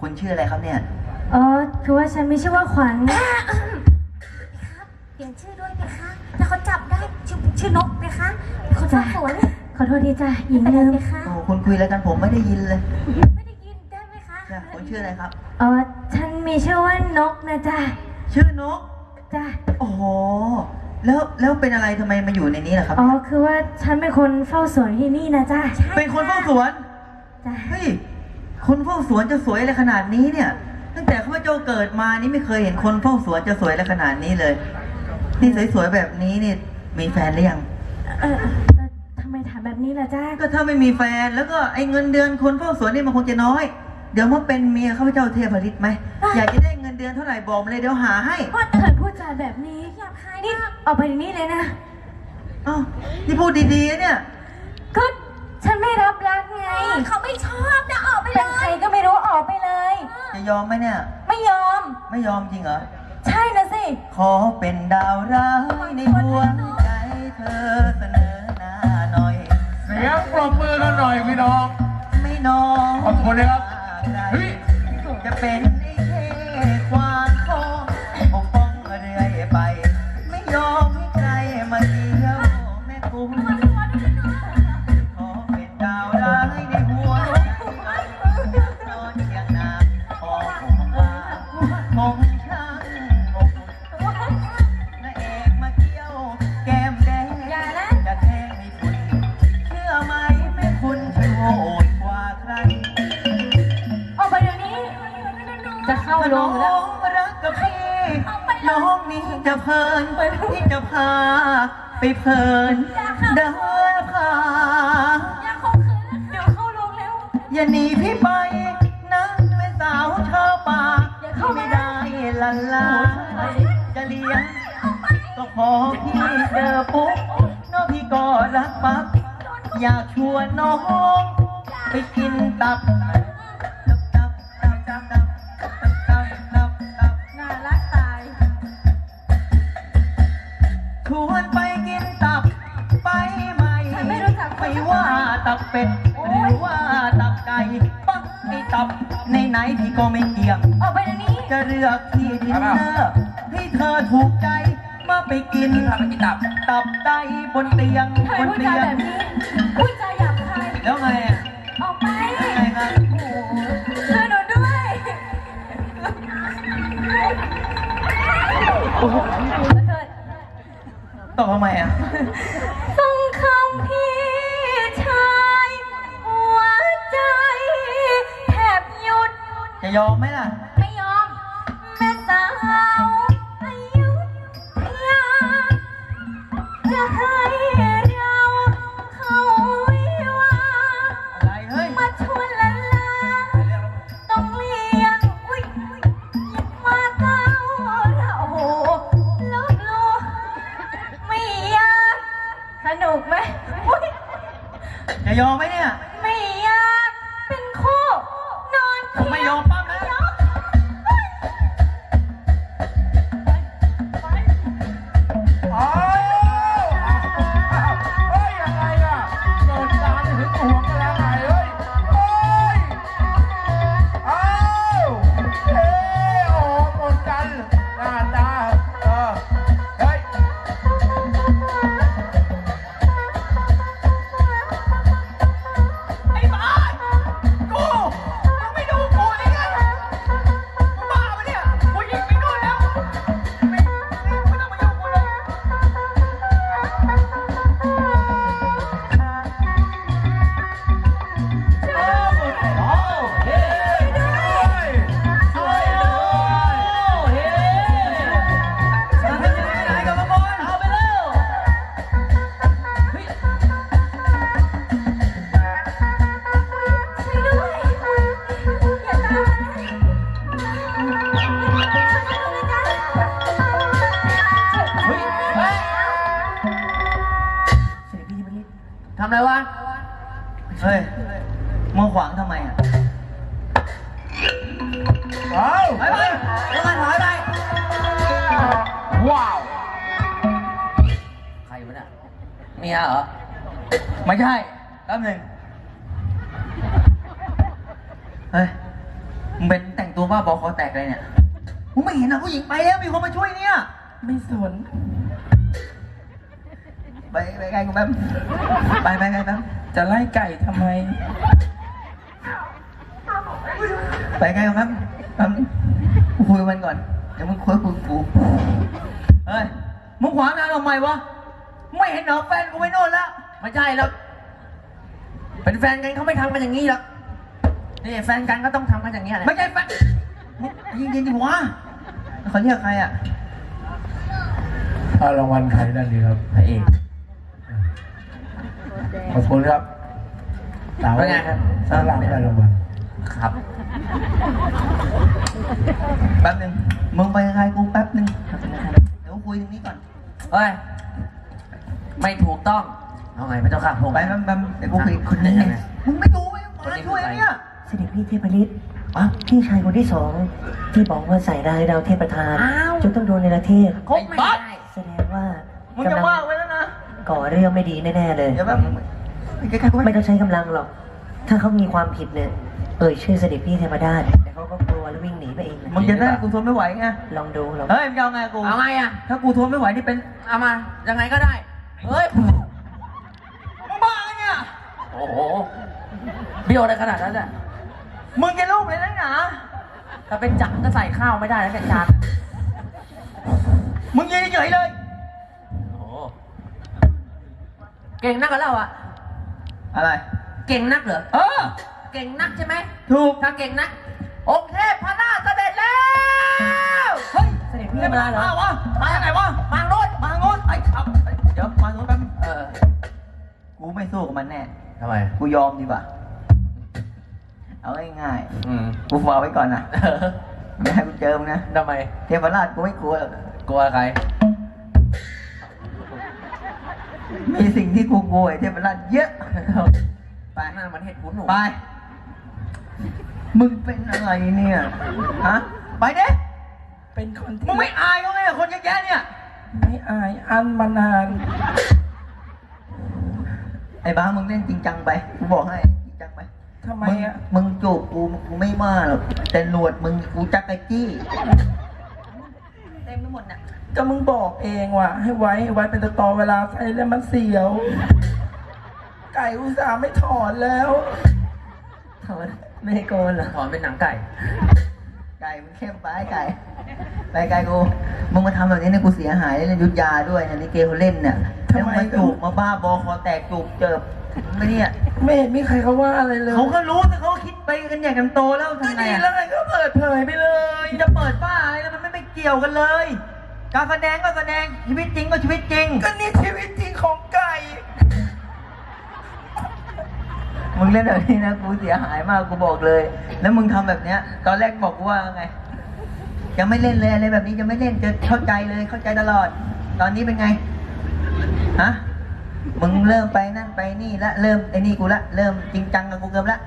คุณชื่ออะไรครับเนี่ยอ๋อคือว่าฉันไม่ชื่อว่าขวัญครับเปลี่ยนชื่อด้วยไหมคะแล้วเขาจับได้ชื่อชื่อนกไหมคะคนสอบสวนขอโทษทีจ้ะหญิงเป็นลืไรมไหมคะโอ้คุณคุยอะไรกันผมไม่ได้ยินเลยไม่ได้ยินได้ไหมคะจ้ะคุณชื่ออะไรครับอ๋อฉันมีชื่อว่านกนะจ๊ะชื่อนกจ้ะโอ้โหแล้วแล้วเป็นอะไรทำไมมาอยู่ในนี้ล่ะครับ อ๋อคือว่าฉันเป็นคนเฝ้าสวนที่นี่นะจ๊ะเป็นคนเฝ้าสวนจ้ะเฮ้ย คนเฝ้าสวนจะสวยอะไรขนาดนี้เนี่ย ตั้งแต่ข้าพเจ้าเกิดมานี่ไม่เคยเห็นคนเฝ้าสวนจะสวยอะไรขนาดนี้เลย นี่สวยๆแบบนี้นี่มีแฟนหรือยัง เออเออเออทำไมถามแบบนี้ล่ะจ๊ะก็ถ้าไม่มีแฟนแล้วก็ไอ้เงินเดือนคนเฝ้าสวนนี่มันคงจะน้อย เดี๋ยวมาเป็นเมียข้าพเจ้าเทพฤทธิ์ไหมอยากจะได้เงินเดือนเท่าไหร่บอกมาเลยเดี๋ยวหาให้ว่าเธอพูดจาแบบนี้หยาบคายนี่มากออกไปเดี๋ยวนี้เลยนะ เอ้านี่พูดดีๆนะเนี่ยก็ฉันไม่รับรั กไงเขาไม่ชอบนะออกไปเลเป็นใครย ก็ไม่รู้ออกไปเลย จะยอมไหมเนี่ย ไม่ยอม ไม่ยอมจริงเหรอ ใช่นะสิ ขอเป็นดาวร้ายในหัวใจเธอเสนอหน้าหน่อย เสียงปรบมือกันหน่อยพี่น้อง ไม่น้องขอบคุณนะครับใครเฮ้ย จะเป็น น้องรักกับพี่ น้องนี้จะเพลินที่จะพา ไปเพลินเดินผ่าอย่าข่มขืนเดี๋ยวเข้าโรงแล้ว อย่าหนีพี่ไปนะแม่สาวชาวป่าอย่าเข้าไม่ได้ลันลาจะเลี้ยงก็ขอพี่เจอปุ๊บน้องพี่ก็รักปั๊บอยากชวนน้อง ไปกินตับ ก็ไม่เกี่ยง ออกไปเดี๋ยวนี้ จะเลือกที่ดินเนอร์ให้เธอถูกใจมาไปกิน พาไปกินตับ ตับไตบนเตียงทำไมบนพูดเตีจายแบงบนี้ พูดจาหยาบคาย แล้วไงอะออกไปไงครับช่วยหนูด้วยโอ้โหแล้วเธอตอบทำไมอะ อะไรวะ เฮ้ยมึงขวางทำไมอะอ้าวถอยไปเดี๋ยวกันถอยไปว้าว ใครวะเนี่ยเมียเหรอ ไม่ใช่แป๊บหนึ่งเฮ้ย มึงเป็นแต่งตัวบ้าบอคอแตกเลยเนี่ย มึงไม่เห็นเหรอผู้หญิงไปแล้วมีคนมาช่วยเนี่ย ไม่สน ไปไปไกลกูแป๊บไปไปไกลแป๊บจะไล่ไก่ทำไม ไปไกลกูแป๊บแป๊บนึงกูคุยกับมันก่อนเดี๋ยวมึงคุยกับกูเฮ้ยมึงขวางทางทำไมวะไม่เห็นเหรอแฟนกูไปโน่นแล้วไม่ใช่แล้วเป็นแฟนกันเขาไม่ทำกันอย่างนี้หรอกนี่แฟนกันก็ต้องทำกันอย่างนี้ยแหละไม่ใช่แฟนยิงยิงดิวะเขาเรียกใครอะเอารางวัลใครนั่นดีครับพระเอก ขอบคุณครับสาวเป็นไงครับ สาวหลังได้รางวัลครับแป๊บนึงมึงไปกับใครกูแป๊บนึงเดี๋ยวคุยตรงนี้ก่อนเฮ้ยไม่ถูกต้องเอาไงพระเจ้าค่ะผมไปแป๊บแป๊บเดี๋ยวกูคุยคนนี้มึงไม่ดูไหมมาช่วยเนี่ยเสด็จพี่เทพฤทธิ์พี่ชายคนที่สองที่บอกว่าใส่ร้ายเราเทพประธานอ้าวจนต้องโดนในประเทศคบไม่ได้แสดงว่ามึงกำจะลังว่าไว้แล้วนะ ก่อเรื่องไม่ดีแน่ๆเลย เดี๋ยวแป๊บนึงใกล้ๆกูไม่ไม่ต้องใช้กำลังหรอก ถ้าเขามีความผิดเนี่ยเอ่ยชื่อเสด็จพี่เทพดาชแต่เขาก็กลัวแล้ววิ่งหนีไปเองนะมึงจะได้กูทนไม่ไหวไง ลองดูลองเฮ้ยมึงจะเอาไงกู เอาไงอะ ถ้ากูทนไม่ไหวนี่เป็นเอามา ยังไงก็ได้ เฮ้ย มึงบ้าไงเนี่ย โอ้โหเบี้ยวได้ขนาดนั้นอะมึงจะลูกเลยนะหนาถ้าเป็นจักรก็ใส่ข้าวไม่ได้แล้วแต่จาน มึงยืนเฉยๆเลย โอ้โห เก่งนักกันแล้วอะ อะไร เก่งนักเหรอ เออ เก่งนักใช่ไหมถูก ถ้าเก่งนัก องค์เทพพระราชเสด็จแล้ว เฮ้ยเสด็จพี่มาเหรอ วะมาจากไหนวะ มางรุ่นมาโงนไอ้ขับเดี๋ยวมาโงนแป๊บเออ กูไม่สู้กับมันแน่ ทำไม กูยอมดีกว่า เอาง่ายอืม ๆกูฝากไว้ก่อนนะเออไม่ให้กูเจอมึงนะ ทำไม เทพราชกูไม่กลัวหรอกกลัวใคร มีสิ่งที่กูกลัวไอ้เทพราชเยอะ ไปหน้ามันเห็ดหูหนูไป มึงเป็นอะไรเนี่ย ฮะ ไปเด้เป็นคนมึที่งไม่อายเขาไงคนเยอะแยะเนี่ย ไม่อายอันมานาน ไอ้บ้ามึงเล่นจริงจังไป กูบอกให้จริงจังไปทำไมมึงอะมึงจูบกูกูไม่มาหรอก แต่หนวดมึงกูจักไอ้จี้ เต็มไปหมดน่ะ ก็มึงบอกเองว่ะให้ไว้ให้ไว้เป็นตะตอเวลาใส่แล้วมันเสียว ไก่อุตส่าห์ไม่ถอนแล้วถอนไม่ให้โกนเหรอถอนเป็นหนังไก่ ไก่มึงเข้มไปไก่ ไปไก่กูมึงมาทำแบบนี้เนี่ยกูเสียหายเลยยุทธยาด้วยนะนี่เกเขาเล่นเนี่ยทำแล้วไมมาจูบมาบ้าบอคอแตกจูบเจิบไม่เนี่ย ไม่เห็นมีใครเขาว่าอะไรเลยเขาก็รู้แต่เขาคิดไปกันใหญ่กันโตแล้วก็ทำไงดีอะแล้วไงก็เปิดเผยไปเลย จะเปิดบ้าอะไรแล้วมันไม่ไปเกี่ยวกันเลย การแสดงก็แสดงชีวิตจริงก็ชีวิตจริง ก็นี่ชีวิตจริงของไก่ มึงเล่นแบบนี้นะกูเสียหายมากกูบอกเลย แล้วมึงทำแบบเนี้ย ตอนแรกบอกกูว่าไงจะไม่เล่นเลยอะไรแบบนี้จะไม่เล่นจะเข้าใจเลยเข้าใจตลอด ตอนนี้เป็นไงฮะมึงเริ่มไปนั่นไปนี่ละเริ่มไอ้นี่กูละเริ่มจริงจังกับกูเกินละ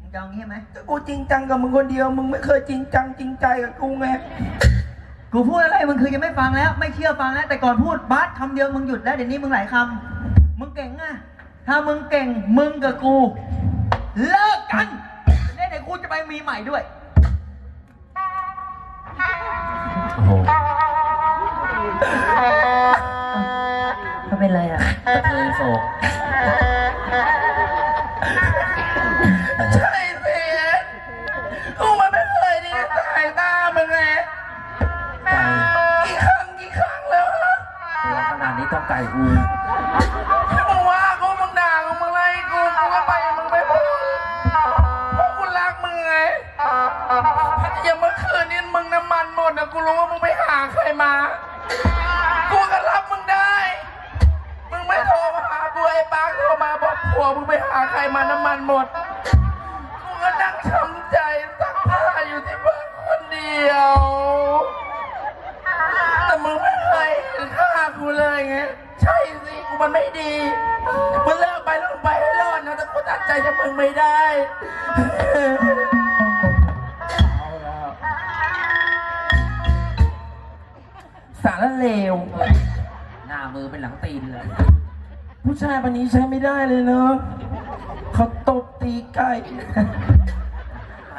มึงจะเอางี้ไหม ก็กูจริงจังกับมึงคนเดียว มึงไม่เคยจริงจังจริงใจกับกูไง กูพูดอะไรมึงคือยังไม่ฟังแล้ว ไม่เชื่อฟังแล้ว แต่ก่อนพูดบาสคำเดียวมึงหยุดแล้วเดี๋ยวนี้มึงหลายคำมึงเก่งอะถ้ามึงเก่งมึงกับกู เลิกกันแล้วเดี๋ยวกูจะไปมีใหม่ด้วยโอ้โหเขาเป็นไรอะกระเทยโศก ก่อูมึงว่ากูมึงด่ากูมึงไล่กูกูก็ไปมึงไม่พูดเพราะกูรักมึงไงอย่างเมื่อคืนนี้มึงน้ำมันหมดนะกูรู้ว่ามึงไปหาใครมา กูก็รับมึงได้ มึงไม่โทรมาหากูไอ้ปาโทรมาบอกผัวมึงไปหาใครมาน้ำมันหมด ไม่ได้ เอาแล้วสารเลว หน้ามือเป็นหลังตีนเลยผู้ชายวันนี้ใช้ไม่ได้เลยเนาะเขาตบตีไก่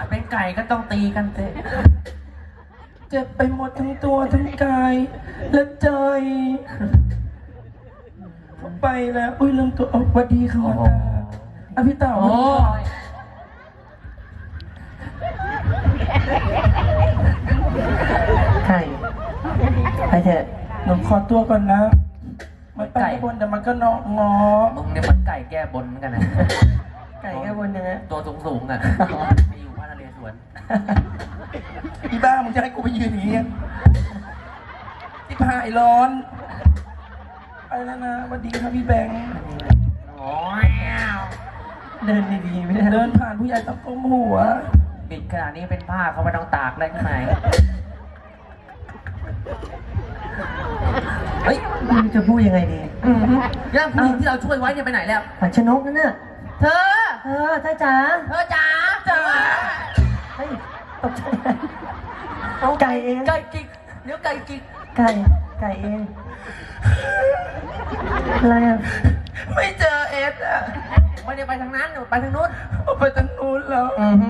เป็นไก่ก็ต้องตีกันเตะเจ็บไปหมดทั้งตัวทั้งกาย และใจไปแล้ว อุ้ยลืมตัวเอาสวัสดีค่ะหัวหน้า อะพี่เต่าโอ้ยใช่ไปเถอะหนูขอตัวก่อนนะ มันไปข้างบนแต่มันก็นอกงอ มึงเนี่ยเหมือนไก่แก้บนเหมือนกันนะ ไก่แค่บนยังไงตัวสูงสูงๆอะไปอยู่พระนเรศวรอีบ้ามึงจะให้กูไปยืนอย่างเงี้ยที่พายร้อนไปแล้วนะสวัสดีครับพี่แบงค์ โอ้ย เดินดีๆไม่ได้เดินผ่านผู้ใหญ่ตะก้มหัว บิดขนาดนี้เป็นผ้าเขาไม่ต้องตากได้ข้างในเฮ้ยไม่รู้จะพูดยังไงดีอืมย่าผู้หญิงที่เราช่วยไว้เนี่ยไปไหนแล้ว ขวัญชนกนั่นน่ะเธอ เออถ้าจ๋าเธอจ๋าจ๋าเฮ้ยตกใจเอาไก่เองไก่จิกเดี๋ยวไก่จิกไก่ไก่เองอะไรอะไม่เจอเอสอะ ไม่ได้ไปทางนั้นไปทางนู้นเอาไปทางนู้นแล้วอือฮึ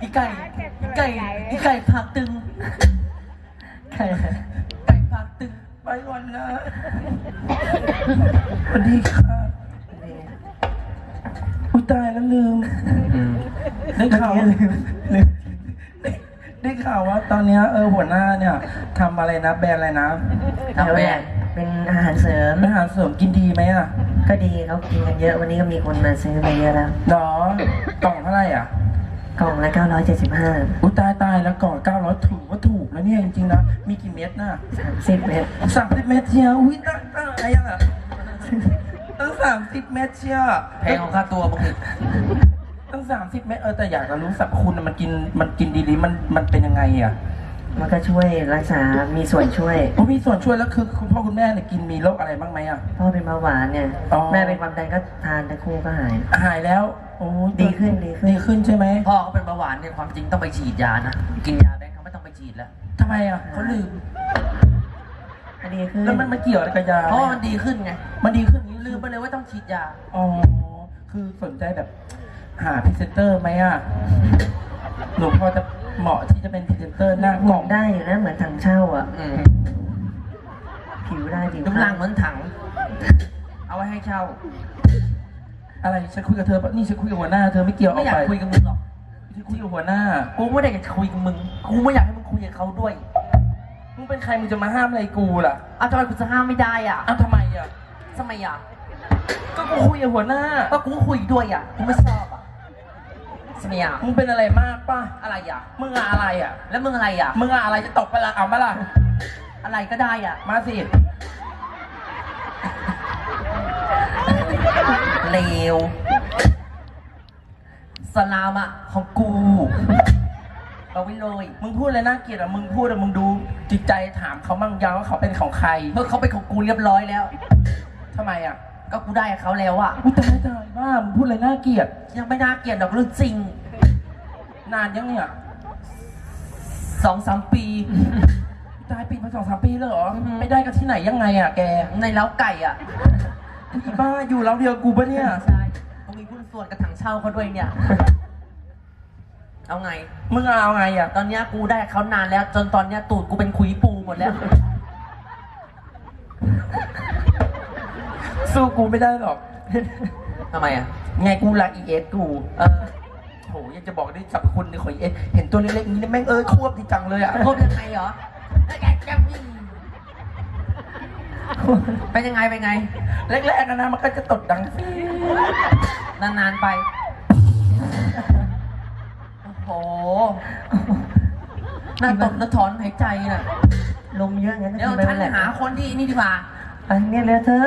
อีไก่อีไก่อีไก่ผักตึง ไก่ไก่ผักตึง ไปก่อนนะสวัสดีค่ะอุ้ยตายแล้วลืมได้ข่าวเมื่อกี้ลืมลืมได้ได้ข่าวว่าตอนเนี้ยเออหัวหน้าเนี่ยทำอะไรนะแบรนด์อะไรนะทำแบรนด์ เป็นอาหารเสริม อาหารเสริมกินดีไหมอะก็ดีเขากินกันเยอะ วันนี้ก็มีคนมาซื้อไปเยอะแล้วเนาะกล่องเท่าไหร่อะ กล่องละ 975 อุ้ยตายตายแล้วกล่องเก้าร้อยถูกว่าถูกนะเนี่ยจริงๆนะ มีกี่เม็ดน่ะ30 เมตรสามสิบเม็ดเชียวอุ้ยตายตายอะตั้งสามสิบเม็ดเชียวแพงของค่าตัวมึงอีกตั้งสามสิบเม็ดเออแต่อยากจะรู้สรรพคุณอะมันกินมันกินดีหรือมันมันเป็นยังไงอะ มันก็ช่วยรักษา มีส่วนช่วย เพราะมีส่วนช่วยแล้วคือคุณพ่อคุณแม่เนี่ยกินมีโรคอะไรบ้างไหมอะ พ่อเป็นเบาหวานเนี่ย อ๋อ แม่เป็นความดันก็ทานทั้งคู่ก็หาย หายแล้วโอ้ยดีขึ้นดีขึ้น ดีขึ้นใช่ไหมพ่อเขาเป็นเบาหวานเนี่ยความจริงต้องไปฉีดยานะ กินยาแบงค์เขาไม่ต้องไปฉีดแล้ว ทำไมอะเขาลืม ก็ดีขึ้นแล้วมันมาเกี่ยวอะไรกับยาเพราะว่ามันดีขึ้นไง มันดีขึ้นนี้ลืมไปเลยว่าต้องฉีดยา อ๋อคือสนใจแบบ หาพรีเซนเตอร์ไหมอะหนูพอจะ เหมาะที่จะเป็นพรีเซนเตอร์หน้ากหมล่อองกได้อยู่นะเหมือนถังเช่าอะ อืมผิวได้ผิวกำลังเหมือนถัง เอาไว้ให้เช่า อะไรฉันคุยกับเธอปะนี่ฉันคุยกับหัวหน้าเธอไม่เกี่ยวอไม่อกอยากไปคุยกับมึงหรอก ฉันคุยกับหัวหน้า กูไม่ได้อยากจะคุยกับมึง กูไม่อยากให้มึงคุยกับเขาด้วยมึงเป็นใครมึงจะมาห้ามอะไรกูล่ะเอาทำไมกูจะห้ามไม่ได้อะอ้าวทำไมอะทำไมอะก็กูคุยกับหัวหน้า ก็กูคุยด้วยอะกูไม่ชอบอะ ทำไมอะมึงเป็นอะไรมากป่ะ อะไรอะ มึงอะอะไรอะ แล้วมึงอะไรอะ มึงอะอะไรจะตกไปละเอามาล่ะอะไรก็ได้อะ มาสิเลวสลามอะของกูเอาไว้เลย มึงพูดอะไรน่าเกลียดอะ มึงพูดอะ มึงดูจิตใจถามเขามั่งยังว่าเขาเป็นของใคร เมื่อเขาเป็นของกูเรียบร้อยแล้วทำไมอะ ก็กูได้กับเขาแล้วอะอุ้ยตายตายบ้ามึงพูดอะไรน่าเกลียด ยังไม่น่าเกลียดดอกเรื่องจริงนานยังเนี่ยสองสามปี ตายปีมาสองสามปีแล้วเหรอ อือฮึไม่ได้กันที่ไหนยังไงอะแกในเล้าไก่อะอีบ้าอยู่เราเดียวกูปะเนี่ย ใช่กูมีหุ้นส่วนกับถังเช่าเขาด้วยเนี่ย เอาไง มึงเอาไงอะ ตอนเนี้ยกูได้เขานานแล้ว จนตอนเนี้ยตูดกูเป็นขุยปูหมดแล้ว สู้กูไม่ได้หรอก ทำไมอะ ไงกูรักอีเอสกู เออโหยังจะบอกได้สรรพคุณในของอีเอสเห็นตัวเล็กๆนี้แม่งเอ้ยควบดีจังเลยอะโคตรยังไงเหรอเป็นยังไงเป็นไง แรกๆอะนะมันก็จะตดดังฟี๊ดนานๆไป โอ้โหน่าตบน่าถอนหายใจน่ะลมเยอะงั้นเดี๋ยวทำไมฉัมันนแหลกหาคนที่นี่ดีกว่า ไปเนี่ยเลยเธอ